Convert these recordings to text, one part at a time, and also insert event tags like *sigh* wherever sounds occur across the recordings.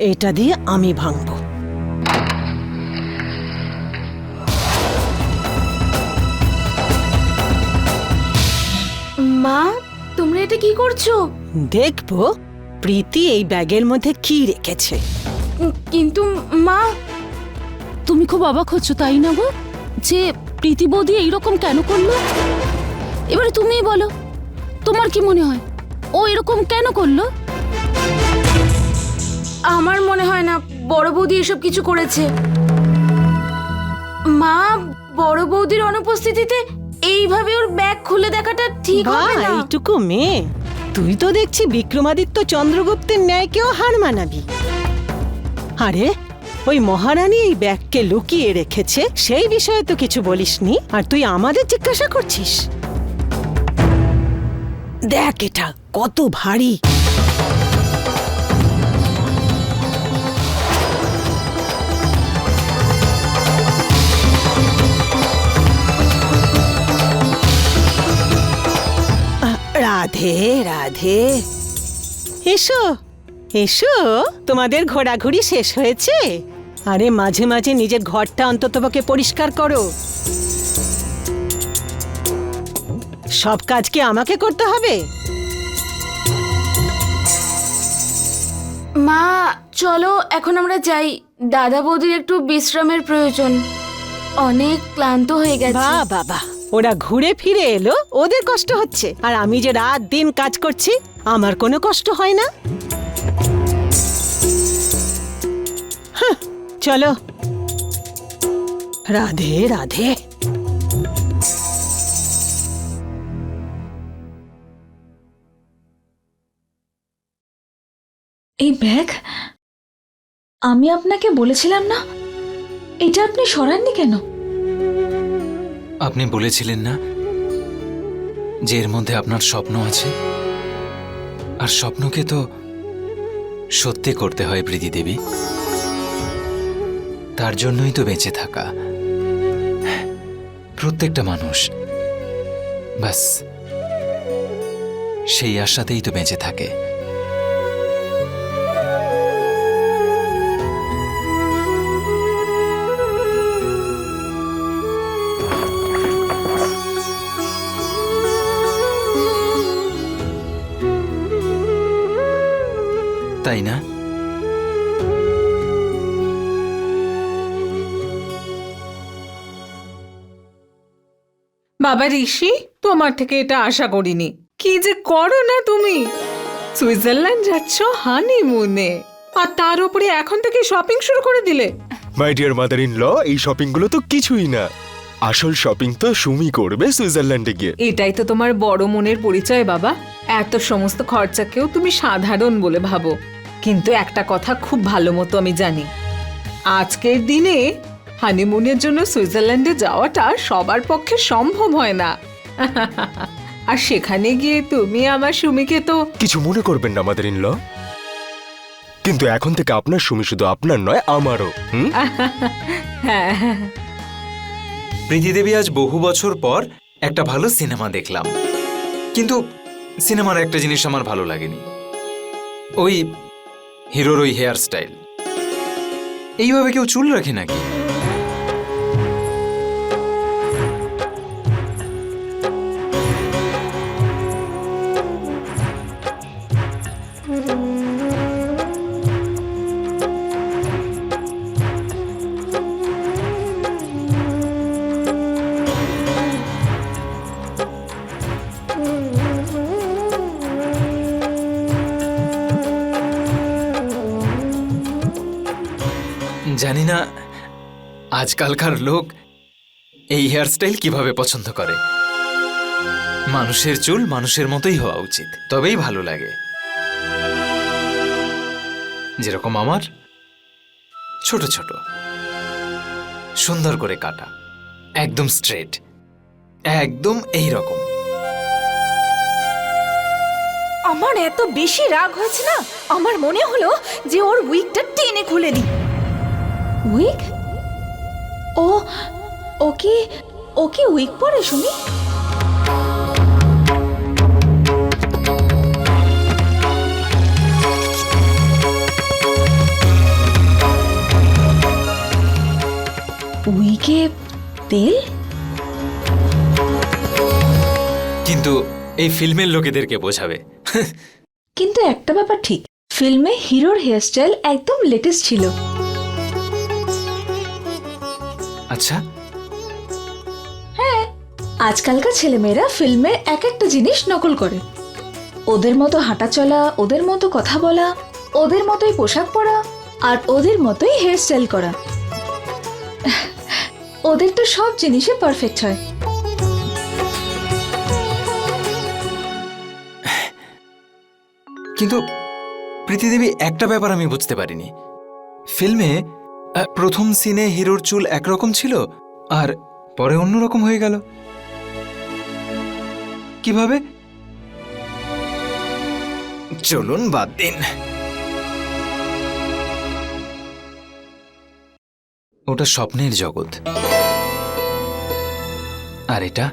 এটা দিয়ে আমি ভাঙবো। মা তোমরা এটা কি করছ? দেখব প্রীতি এই ব্যাগের মধ্যে কি রেখেছে। কিন্তু মা তুমি খুব অবাক হচ্ছ তাই না গো? যে প্রীতি বৌদি এইরকম কেন করল? এবারে তুমিই বলো তোমার কি মনে হয়? ও এরকম কেন করল? আমার মনে হয় না বড় বৌদি এসব কিছু করেছে। মা, বড় বৌদির অনুপস্থিতিতে এইভাবে ওর ব্যাগ খুলে দেখাটা ঠিক হবে না। এইটুকু মেয়ে। তুই তো দেখছি বিক্রমাদিত্য চন্দ্রগুপ্তের ন্যায়কেও হার মানাবি। আরে, ওই মহারানী এই ব্যাগকে লুকিয়ে রেখেছে, সেই বিষয়ে তো কিছু বলিসনি। আর তুই আমাদের জিজ্ঞাসা করছিস? দেখ এটা, কত ভারী। রাধে রাধে। এসো এসো। তোমাদের ঘোরাঘুরি শেষ হয়েছে? আরে মাঝে মাঝে নিজের ঘরটা অন্ততপক্ষে পরিষ্কার করো। সব কাজ কি আমাকে করতে হবে? মা চলো এখন আমরা যাই। দাদা বৌদির একটু বিশ্রামের প্রয়োজন। অনেক ক্লান্ত হয়ে গেছে। বাবা ওরা ঘুরে ফিরে এলো, ওদের কষ্ট হচ্ছে। আর আমি যে রাত দিন কাজ করছি, আমার কোনো কষ্ট হয় না। চলো। রাধে রাধে। এই ব্যাগ, আমি আপনাকে বলেছিলাম না? এটা আপনি সরাননি কেন? আপনি বলেছিলেন না যে এর মধ্যে আপনার স্বপ্ন আছে? আর স্বপ্নকে তো সত্যি করতে হয় প্রীতি দেবী। তার জন্যই তো বেঁচে থাকা। প্রত্যেকটা মানুষ ব্যাস সেই আশাতেই তো বেঁচে থাকে। বাবা ঋষি? তোমার থেকে এটা আশা করিনি। কি যে করো না তুমি? সুইজারল্যান্ড যাচ্ছ হানিমুনে। আর তার উপরে এখন থেকে শপিং শুরু করে দিলে। My dear mother in law এই শপিংগুলো তো কিছুই না। আসল শপিং তো সুমি করবে সুইজারল্যান্ডে গিয়ে। এটাই তো তোমার বড় মনের পরিচয় বাবা। এত সমস্ত খরচাকেও তুমি সাধারণ বলে ভাবো। কিন্তু একটা কথা খুব ভালো মতো আমি জানি। আজকের দিনে হানিমুনের জন্য সুইজারল্যান্ডে যাওয়াটা সবার পক্ষে সম্ভব হয় না। *laughs* আর সেখানে গিয়ে তুমি আমার সুমিকে তো কিছু মনে করবেন না আমাদের ইনল কিন্তু এখন থেকে আপনার সুমি শুধু আপনার নয় আমারও হুম? হ্যাঁ। *laughs* হ্যাঁ প্রীতি দেবী আজ বহু বছর পর একটা ভালো সিনেমা দেখলাম। কিন্তু সিনেমার একটা জিনিস আমার ভালো লাগেনি। ওই হিরোর ওই হেয়ার স্টাইল এইভাবে কেউ চুল রাখে নাকি? আজকালকার লোক এই হেয়ারস্টাইল কীভাবে পছন্দ করে? মানুষের চুল মানুষের মতোই হওয়া উচিত তবেই ভালো লাগে। যেরকম আমার ছোট ছোট। সুন্দর করে কাটা একদম স্ট্রেট একদম এই রকম আমার এত বেশি রাগ হয়েছে না? আমার মনে হলো যে ওর উইকটা টেনে খুলে দিই। উইক ও ও কি ও কি উইক পরে শুনি উইকে তেল? কিন্তু এই ফিল্মের লোকেদেরকে বোঝাবে। কিন্তু একটা ব্যাপার ঠিক ফিল্মে হিরোর হেয়ারস্টাইল একদম লেটেস্ট ছিল। আচ্ছা। হ্যাঁ আজকালকার ছেলেমেয়েরা ফিল্মের এক একটা জিনিস নকল করে। ওদের মতো হাঁটা চলা ওদের মতো কথা বলা ওদের মতোই পোশাক পরা আর ওদের মতোই হেয়ারস্টাইল করা। ওদের তো সব জিনিসে পারফেক্ট হয়। কিন্তু প্রীতিদেবী একটা ব্যাপার আমি বুঝতে পারিনি। ফিল্মে প্রথম সিনে হিরোর চুল একরকম ছিল আর পরে অন্যরকম হয়ে গেল। কীভাবে? চলুন, বাদ দিন। ওটা স্বপ্নের জগৎ। আর এটা?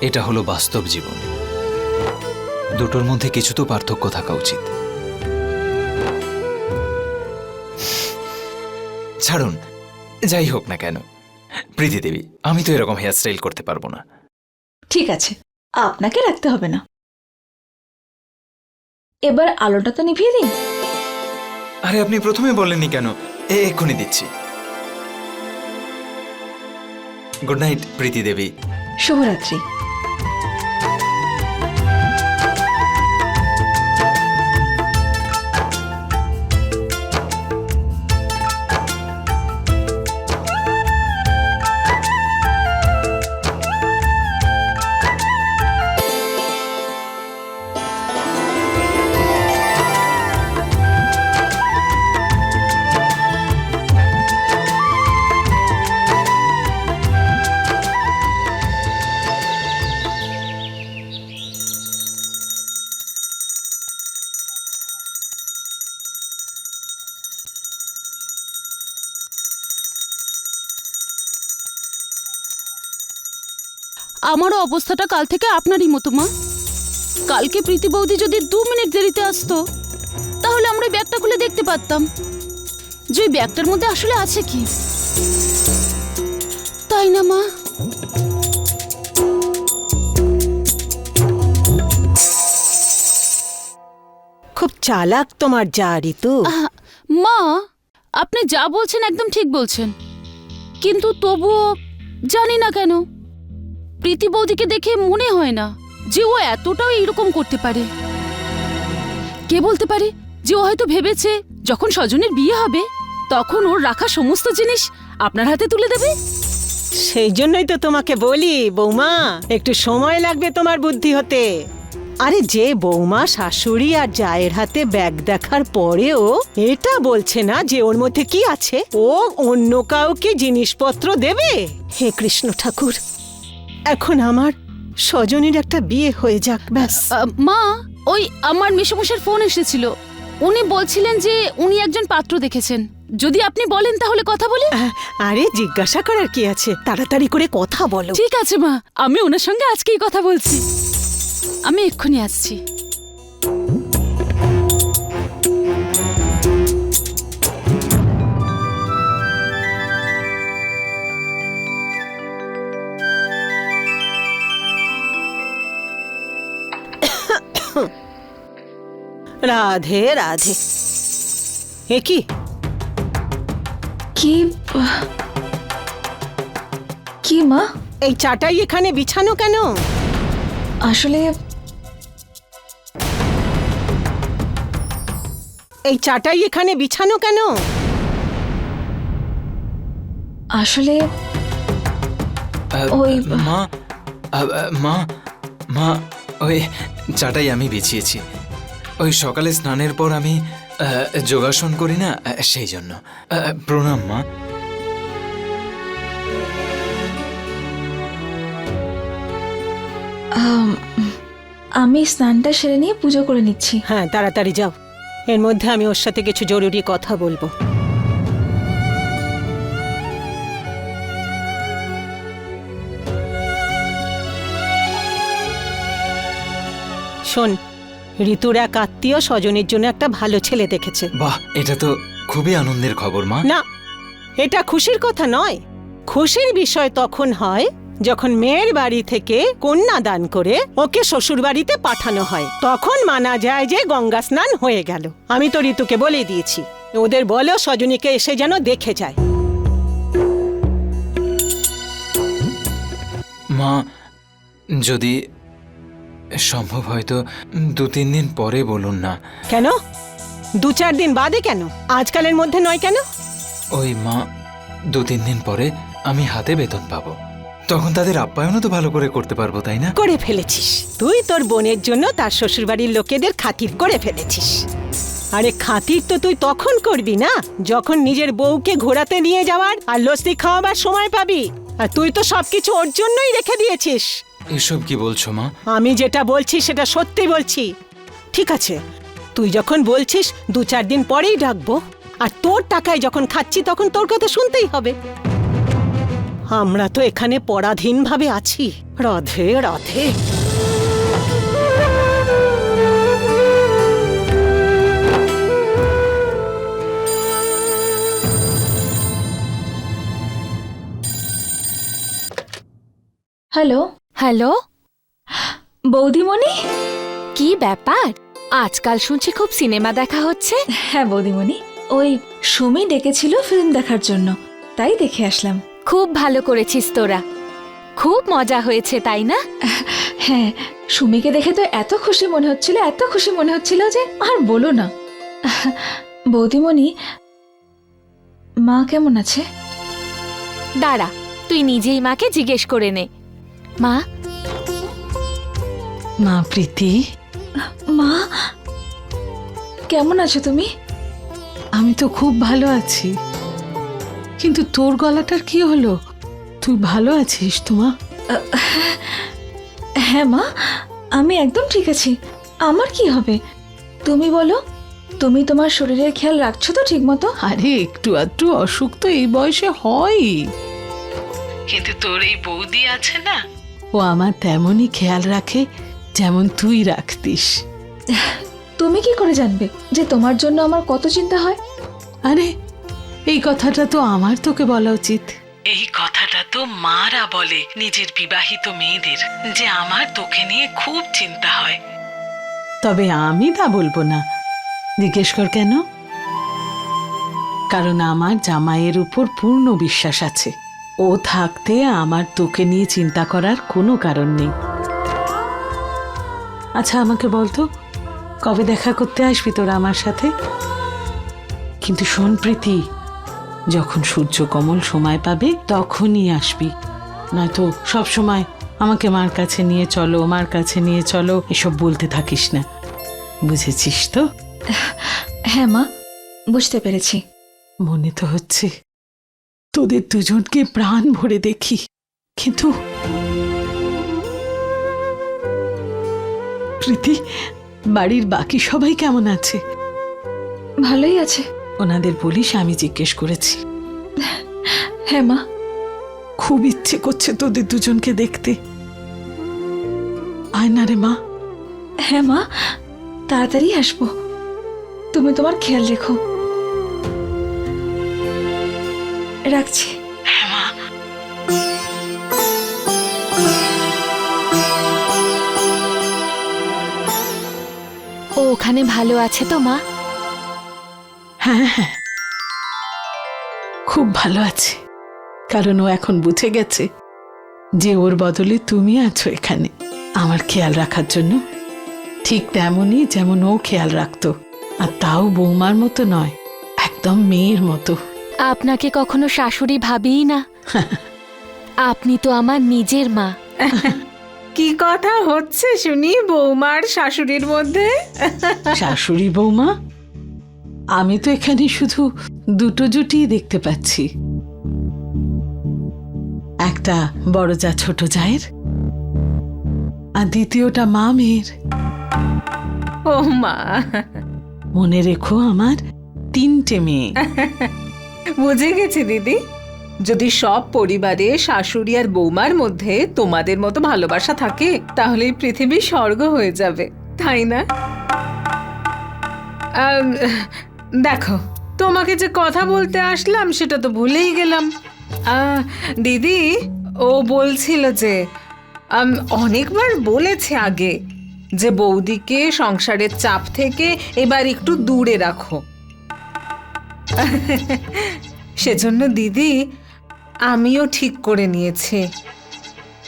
এটা হলো বাস্তব জীবন। দুটোর মধ্যে কিছু তো পার্থক্য থাকা উচিত। ছাড়ুন। যাই হোক না কেন। প্রীতি দেবী আমি তো এরকম হেয়ারস্টাইল করতে পারব না। ঠিক আছে আপনাকে রাখতে হবে না। এবার আলোটা তো নিভিয়ে দিন। আরে আপনি প্রথমে বললেননি কেন? এ এক্ষুনি দিচ্ছি। Good night Preeti Devi. শুভরাত্রি। আমারও অবস্থাটা কাল থেকে আপনারই মতো মা। কালকে প্রীতি বৌদি যদি দু মিনিট দেরিতে আসতো তাহলে আমরা ব্যাগটা খুলে দেখতে পারতাম। যে ওই ব্যাগটার মধ্যে আসলে আছে কি? তাই না মা? খুব চালাক তোমার যা ঋতু। মা আপনি যা বলছেন একদম ঠিক বলছেন। কিন্তু তবুও জানি না কেন। প্রীতি বৌদিকে দেখে মনে হয় না যে ও এতটাও এইরকম করতে পারে। কে বলতে পারে যে ও হয়তো ভেবেছে যখন স্বজনের বিয়ে হবে তখন ওর রাখা সমস্ত জিনিস আপনার হাতে তুলে দেবে? সেই জন্যই তো তোমাকে বলি বৌমা একটু সময় লাগবে তোমার বুদ্ধি হতে। আরে যে বৌমা শাশুড়ি আর জায়ের হাতে ব্যাগ দেখার পরেও এটা বলছে না যে ওর মধ্যে কি আছে। ও অন্য কাউকে জিনিসপত্র দেবে? হে কৃষ্ণ ঠাকুর এখন আমার স্বজনের একটা বিয়ে হয়ে যাক ব্যাস। মা ওই আমার মেসমশার ফোন এসেছিল। উনি বলছিলেন যে উনি একজন পাত্র দেখেছেন। যদি আপনি বলেন তাহলে কথা বলি? আরে জিজ্ঞাসা করার কি আছে? তাড়াতাড়ি করে কথা বলো। ঠিক আছে মা আমি ওনার সঙ্গে আজকেই কথা বলছি। আমি এক্ষুনি আসছি। রাধে রাধে। এ কি? কি কি মা? এই চাটাই এখানে বিছানো কেন? আসলে এই চাটাই এখানে বিছানো কেন? আসলে ওই- মা মা মা ওই চাটাই আমি বিছিয়েছি। ওই সকালে স্নানের পর আমি যোগাসন করি না সেই জন্য। আহ, প্রণাম মা। আমি স্নানটা সেরে নিয়ে পুজো করে নিচ্ছি। হ্যাঁ তাড়াতাড়ি যাও। এর মধ্যে আমি ওর সাথে কিছু জরুরি কথা বলব। শোন ঋতুর এক আত্মীয় স্বজনের জন্য একটা ভালো ছেলে দেখেছে। বাহ এটা তো খুবই আনন্দের খবর মা। না এটা খুশির কথা নয়। খুশির বিষয় তখন হয় যখন মেয়ের বাড়ি থেকে কন্যা দান করে ওকে শ্বশুর বাড়িতে পাঠানো হয়। তখন মানা যায় যে গঙ্গা স্নান হয়ে গেল। আমি তো ঋতুকে বলে দিয়েছি ওদের বলো সজনীকে এসে যেন দেখে যায়। মা যদি সম্ভব হয়তো দু তিন দিন পরে বলুন না। কেন? দু চার দিন বাদে কেন? আজকালের মধ্যে নয় কেন? ওই মা দু তিন দিন পরে আমি হাতে বেতন পাবো। তখন তাদের আপ্যায়নও তো ভালো করে করতে পারব তাই না? করে ফেলেছিস। তুই তোর বোনের জন্য তার শ্বশুরবাড়ির লোকেদের খাতির করে ফেলেছিস। আরে খাতির তো তুই তখন করবি না? যখন নিজের বউকে ঘোরাতে নিয়ে যাওয়ার আর লস্যি খাওয়াবার সময় পাবি। আর তুই তো সবকিছু ওর জন্যই রেখে দিয়েছিস। এসব কি বলছো মা? আমি যেটা বলছি সেটা সত্যি বলছি। ঠিক আছে তুই যখন বলছিস দু চার দিন পরেই ডাকবো। আর তোর টাকায় যখন খাচ্ছি তখন তোর কথা শুনতেই হবে। আমরা তো এখানে পরাধীনভাবে আছি। রাধে রাধে। Hello hello? বৌদিমণি? কি ব্যাপার? আজকাল শুনছি খুব সিনেমা দেখা হচ্ছে। হ্যাঁ বৌদিমণি। ওই সুমি ডেকেছিল ফিল্ম দেখার জন্য। তাই দেখে আসলাম। খুব ভালো করেছিস তোরা। খুব মজা হয়েছে তাই না? হ্যাঁ সুমিকে দেখে তো এত খুশি মনে হচ্ছিল এত খুশি মনে হচ্ছিল যে আর বলো না। বৌদিমণি মা কেমন আছে? দাঁড়া তুই নিজেই মাকে জিজ্ঞেস করে নে। মা? মা প্রীতি? মা? কেমন আছো তুমি? আমি তো খুব ভালো আছি। কিন্তু তোর গলাটার কি হলো? তুই ভালো আছিস তোমা? হ্যাঁ মা আমি একদম ঠিক আছি। আমার কি হবে? তুমি বলো তুমি তোমার শরীরের খেয়াল রাখছো তো ঠিক মতো আরে একটু আধটু অসুখ তো এই বয়সে হয় কিন্তু তোর এই বৌদি আছে না ও আমার তেমনই খেয়াল রাখে যেমন তুই রাখতিস। তুমি কি করে জানবে যে তোমার জন্য আমার কত চিন্তা হয়? আরে এই কথাটা তো আমার তোকে বলা উচিত। এই কথাটা তো মারা বলে নিজের বিবাহিত মেয়েদের যে আমার তোকে নিয়ে খুব চিন্তা হয়। তবে আমি তা বলব না। জিজ্ঞেস কর কেন? কারণ আমার জামাইয়ের উপর পূর্ণ বিশ্বাস আছে। ও থাকতে আমার তোকে নিয়ে চিন্তা করার কোনো কারণ নেই। আচ্ছা আমাকে বলতো কবে দেখা করতে আসবি তোরা আমার সাথে? কিন্তু শোন প্রীতি যখন সূর্য কমল সময় পাবে তখনই আসবি। নয়তো সব সময় আমাকে মার কাছে নিয়ে চলো মার কাছে নিয়ে চলো এসব বলতে থাকিস না। বুঝেছিস তো? হ্যাঁ মা বুঝতে পেরেছি। মনে তো হচ্ছে তোদের দুজনকে প্রাণ ভরে দেখি। কিন্তু প্রীতি বাড়ির বাকি সবাই কেমন আছে? ভালোই আছে। ওনাদের বলিস আমি জিজ্ঞেস করেছি। হ্যাঁ মা। খুব ইচ্ছে করছে তোদের দুজনকে দেখতে। আয় না রে মা। হ্যাঁ মা। তাড়াতাড়ি আসব। তুমি তোমার খেয়াল রেখো। রাখছি। ও ওখানে ভালো আছে তো মা? হ্যাঁ হ্যাঁ। খুব ভালো আছে। কারণ ও এখন বুঝে গেছে যে ওর বদলে তুমি আছো এখানে। আমার খেয়াল রাখার জন্য। ঠিক তেমনই যেমন ও খেয়াল রাখতো। আর তাও বৌমার মতো নয় একদম মেয়ের মতো। আপনাকে কখনো শাশুড়ি ভাবিই না। *laughs* আপনি তো আমার নিজের মা। *laughs* কি কথা হচ্ছে শুনি বৌমার শাশুড়ির মধ্যে? *laughs* শাশুড়ি বৌমা? আমি তো এখানে শুধু দুটো জুটিই দেখতে পাচ্ছি। একটা বড় যা ছোট জায়ের আর দ্বিতীয়টা মা মেয়ের। ও মা। মনে রেখো আমার তিনটে মেয়ে। বুঝে গেছি, দিদি। যদি সব পরিবারে শাশুড়ি আর বৌমার মধ্যে তোমাদের মতো ভালোবাসা থাকে, তাহলে এই পৃথিবী স্বর্গ হয়ে যাবে, তাই না? দেখো, তোমাকে যে কথা বলতে আসলাম, সেটা তো ভুলেই গেলাম। দিদি, ও বলছিল যে অনেকবার বলেছে আগে যে, বৌদিকে সংসারের চাপ থেকে এবার একটু দূরে রাখো। *laughs* সেজন্য দিদি, আমিও ঠিক করে নিয়েছি।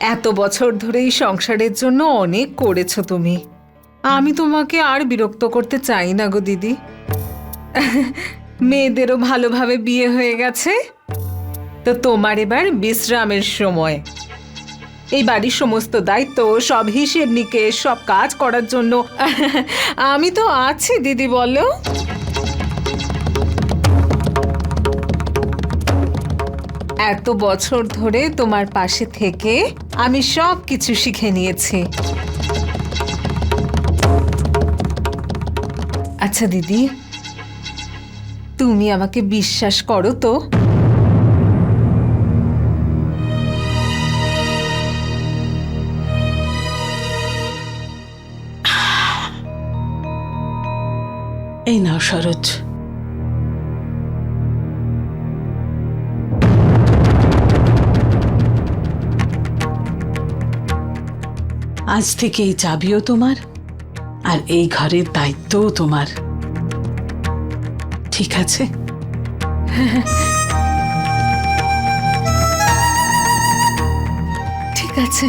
এত বছর ধরে এই সংসারের জন্য অনেক করেছ তুমি। আমি তোমাকে আর বিরক্ত করতে চাই না গো দিদি। মেয়েদেরও ভালোভাবে বিয়ে হয়ে গেছে। তো তোমার এবার বিশ্রামের সময়। এই বাড়ির সমস্ত দায়িত্ব, সব হিসেব নিকেশ, সব কাজ করার জন্য। আমি তো আছি, দিদি, বলো। এত বছর ধরে তোমার পাশে থেকে আমি সব কিছু শিখে নিয়েছি। আচ্ছা দিদি, তুমি আমাকে বিশ্বাস করো তো? এই নাও, সরোজ। আজ থেকে এই চাবিও তোমার, আর এই ঘরের দায়িত্বও তোমার। ঠিক আছে? *laughs* ঠিক আছে।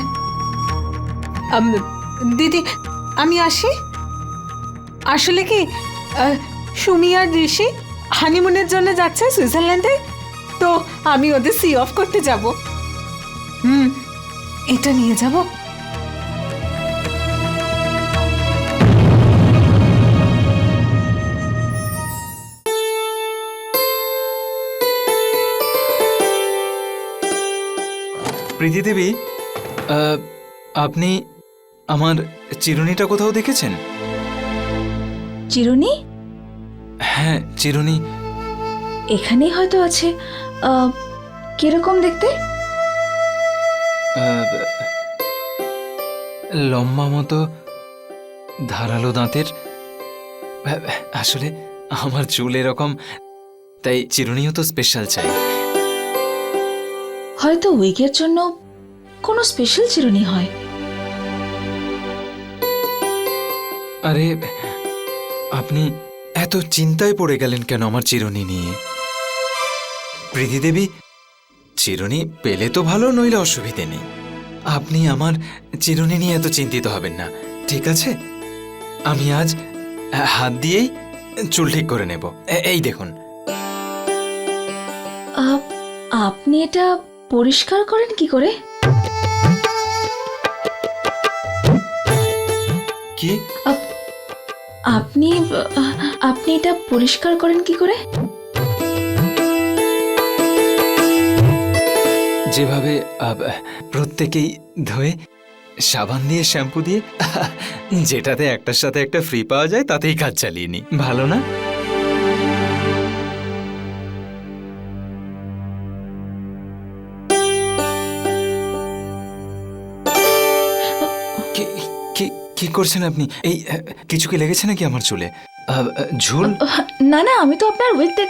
দিদি, আমি আসি? আসলে কি সুমি আর ঋষি হানিমুনের জন্য যাচ্ছে সুইজারল্যান্ডে? তো আমি ওদের সি অফ করতে যাব। হুম, এটা নিয়ে যাব। প্রীতি দেবী আপনি আমার চিরুনিটা কোথাও দেখেছেন? চিরুনি? হ্যাঁ চিরুনি। এখানেই হয়তো আছে। কীরকম দেখতে? লম্বা মতো ধারালো দাঁতের। আসলে আমার চুল এরকম তাই চিরুনিও তো স্পেশাল চাই। হয়তো উইকের জন্য কোনো স্পেশাল চিরুনি হয়। আরে আপনি এত চিন্তায় পড়ে গেলেন কেন আমার চিরুনি নিয়ে? প্রীতি দেবী চিরুনি পেলে তো ভালো নইলে অসুবিধে নেই। আপনি আমার চিরুনি নিয়ে এত চিন্তিত হবেন না ঠিক আছে? আমি আজ হাত দিয়েই চুল ঠিক করে নেব। এই দেখুন। আপনি এটা পরিষ্কার করেন কি করে? কি? আপনি আপনি এটা পরিষ্কার করেন কি করে? যেভাবে প্রত্যেকেই ধোয়ে সাবান দিয়ে শ্যাম্পু দিয়ে যেটাতে একটার সাথে একটা ফ্রি পাওয়া যায় তাতেই কাজ চালিয়ে নি ভালো না? কি- করছেন আপনি? এই কিছু কি লেগেছে নাকি আমার চুলে? ঝুল? না না আমি তো আপনার দেখ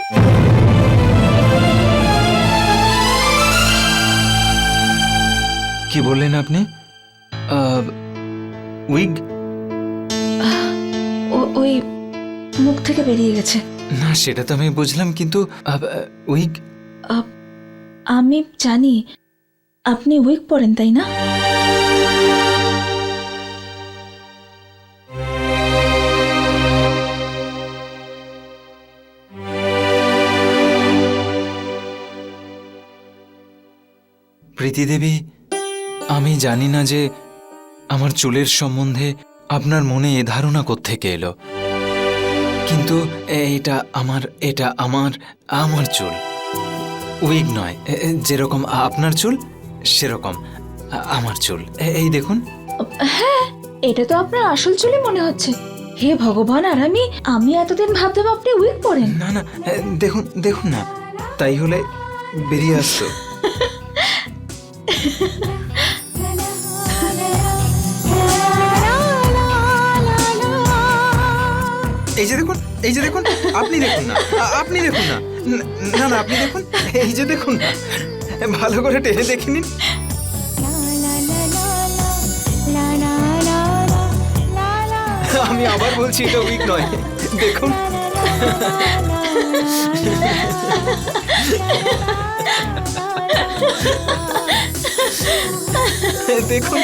কি বললেন আপনি? উইগ? ও- ওই মুখ থেকে বেরিয়ে গেছে। না সেটা তো আমি বুঝলাম কিন্তু উইগ? আমি জানি আপনি উইক পরেন তাই না? প্রীতি দেবী আমি জানি না যে আমার চুলের সম্বন্ধে আপনার মনে এ ধারণা থেকে এলো। কিন্তু এটা আমার এটা আমার আমার চুল। উইগ নয় যেরকম আপনার চুল সেরকম আমার চুল। এই দেখুন। হ্যাঁ এটা তো আপনার আসল চুলই মনে হচ্ছে। হে ভগবান আর আমি আমি এতদিন ভাবতাম আপনি উইক পরেন না না দেখুন দেখুন না তাই হলে বেরিয়ে আসতো *laughs* এই যে দেখুন এই যে দেখুন আপনি দেখুন না। আপনি দেখুন না। না না আপনি দেখুন এই যে দেখুন না। ভালো করে টেনে দেখে নিন। আমি আবার বলছি এটা উইক নয়। দেখুন। Ha ha ha! দেখুন